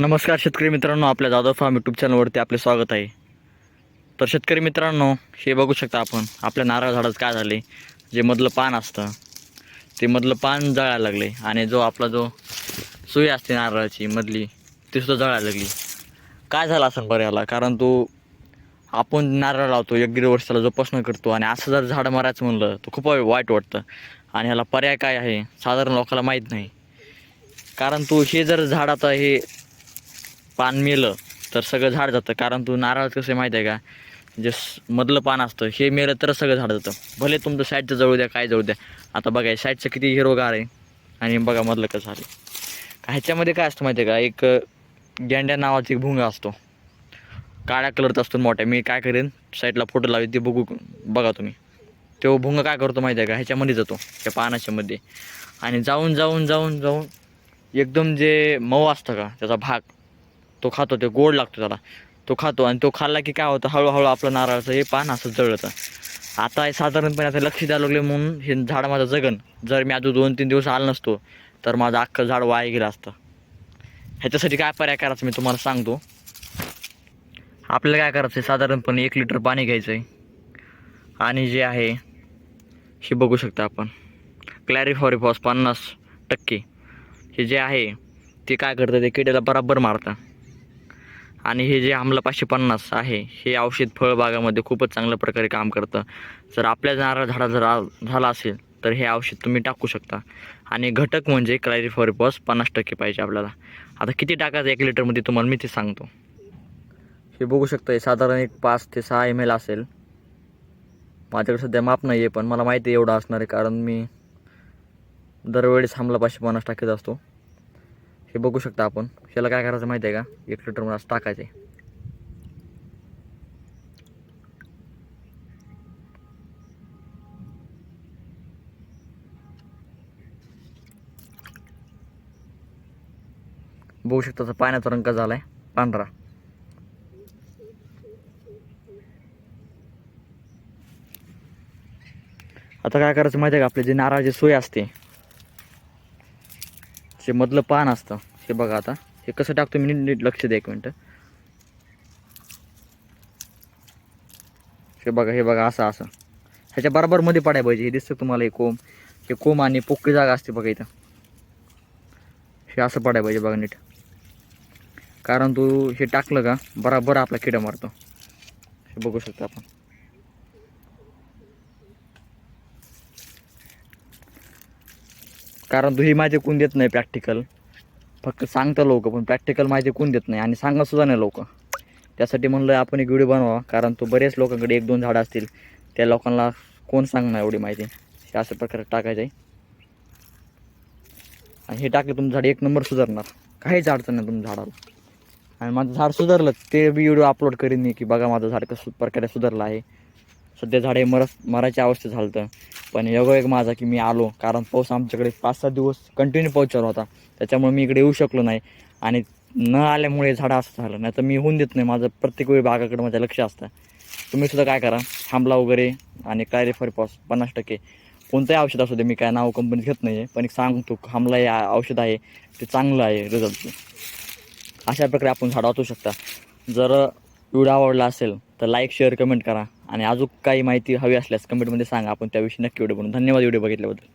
नमस्कार शेतकरी मित्रांनो आपल्या जाधव फार्म यूट्यूब चॅनलवरती आपले स्वागत आहे. तर शेतकरी मित्रांनो हे बघू शकता आपण आपल्या नारळ झाडाचं काय झाले जे मधलं पान असतं ते मधलं पान जळायला लागले आणि जो आपला जो सुई असते नारळाची मधली ती सुद्धा जळायला लागली. काय झालं असं बरं याला? कारण तो आपण नारळ लावतो एक दीड वर्षाला जोपासना करतो आणि असं जर झाडं मारायचं म्हणलं तर खूप वाईट वाटतं. आणि ह्याला पर्याय काय आहे साधारण लोकांना माहीत नाही. कारण तू हे जर झाड आता हे पान मेलं तर सगळं झाड जातं. कारण तू नारळ कसं आहे माहिती आहे का? जे स- मधलं पान असतं हे मेलं तर सगळं झाड जातं. भले तुमचं साईडचं जळू द्या काय जळू द्या. आता बघा साईडचं किती हिरोगार आहे. आणि बघा मधलं कसं झालं ह्याच्यामध्ये काय असतं माहिती आहे का? एक गेंड्या नावाचा एक भुंगा असतो. काळ्या कलरचा असतो मोठ्या मी काय करेन? साईडला फोटो लावेल ते बघू बघा तुम्ही. तो भुंगा काय करतो माहिती आहे का? ह्याच्यामध्ये जातो त्या पानाच्यामध्ये. आणि जाऊन जाऊन जाऊन जाऊन एकदम जे मऊ असतं का त्याचा भाग तो खातो ते गोड लागतो त्याला. तो खातो आणि तो खाल्ला की काय होतं? हळूहळू आपलं नारळाचं हे पान असं जळतं. आता साधारणपणे आता लक्ष द्यायला लागले म्हणून हे झाड माझं जगन. जर मी अजून दोन तीन दिवस आलो नसतो तर माझं अख्खं झाड वाया गेलं असतं. ह्याच्यासाठी काय पर्याय करायचं मी तुम्हाला सांगतो. आपल्याला काय करायचं आहे साधारणपणे एक लिटर पाणी घ्यायचं आहे आणि जे आहे हे बघू शकता आपण. क्लॅरिफॉरिफॉस पन्नास टक्के. हे जे आहे ते काय करतं? ते किड्याला बराबर मारतं. आणि हे जे आमला पाचशे पन्नास आहे हे औषध फळबागामध्ये खूपच चांगल्या प्रकारे काम करतं. जर आपल्या नारळ झाडा जर झाला असेल तर हे औषध तुम्ही टाकू शकता. आणि घटक म्हणजे क्लॅरिफॉरिपॉस पन्नास टक्के पाहिजे आपल्याला. आता किती टाकायचं एक लिटरमध्ये तुम्हाला मी ते सांगतो. हे बघू शकता हे साधारण एक पाच ते सहा एम एल असेल. माझ्याकडे सध्या माप नाही आहे पण मला माहिती आहे एवढं असणार आहे कारण मी दरवेळेस हमला पाचशे पन्नास टाकत असतो. हे बघू शकता आपण. ह्याला काय करायचं माहिती आहे का? एक लिटर मला असं टाकायचं आहे. बघू शकता पाण्याचा रंग झाला आहे पांढरा. आता काय करायचं माहिती आहे का? आपले जे नारळाची सोय असते जे मधलं पान असतं हे बघा आता. हे कसं टाकतो मी नीट नीट लक्ष द्या एक मिनटं. हे बघा हे बघा असं असं. ह्याच्या बरोबर मध्ये पडायला पाहिजे. हे दिसतं तुम्हाला हे कोंब. हे कोंब आणि पोकळी जागा असते बघा इथं. हे असं पडायला पाहिजे बघा नीट. कारण तू हे टाकलं का बराबर आपला किडा मारतो. हे बघू शकतो आपण. कारण तू ही माहिती कोण देत नाही प्रॅक्टिकल फक्त सांगतं लोक पण प्रॅक्टिकल माहिती कोण देत नाही. आणि सांगत सुद्धा नाही लोक. त्यासाठी म्हणलं आपण एक व्हिडिओ बनवा कारण तो बरेच लोकांकडे एक दोन झाडं असतील. त्या लोकांना कोण सांगणार एवढी माहिती? हे अशा प्रकारे टाकायचं आहे. आणि हे टाकलं तुमचं झाड एक नंबर सुधारणार. काहीच अडचण नाही तुमच्या झाडाला. आणि माझं झाड सुधारलं ते व्हिडिओ अपलोड करीन मी की बघा माझं झाड कसं प्रकारे सुधारलं आहे. सध्या झाडे मरस मरायच्या अवस्थेत झालं होतं पण एवढं एक माझा की मी आलो कारण पाऊस आमच्याकडे पाच सात दिवस कंटिन्यू पाऊस चालू होता. त्याच्यामुळे मी इकडे येऊ शकलो नाही. आणि न आल्यामुळे झाडं असं झालं. नाही तर मी होऊन देत नाही. माझं प्रत्येक वेळी बागाकडे माझं लक्ष असतं. तुम्ही सुद्धा काय करा. थांबला वगैरे आणि काय रेफर पाऊस? पन्नास टक्के. कोणतंही औषध असू दे. मी काय नाव कंपनीत घेत नाही आहे पण एक सांगतो हमला हे औषध आहे. ते चांगलं आहे रिझल्ट अशा प्रकारे आपण झाडं वाचू शकता. जर व्हिडिओ आवडला असेल तर लाईक शेअर कमेंट करा. आणि अजून काही माहिती हवी असल्यास कमेंटमध्ये सांगा. आपण त्याविषयी नक्की व्हिडिओ बनवू धन्यवाद व्हिडिओ बघितल्याबद्दल.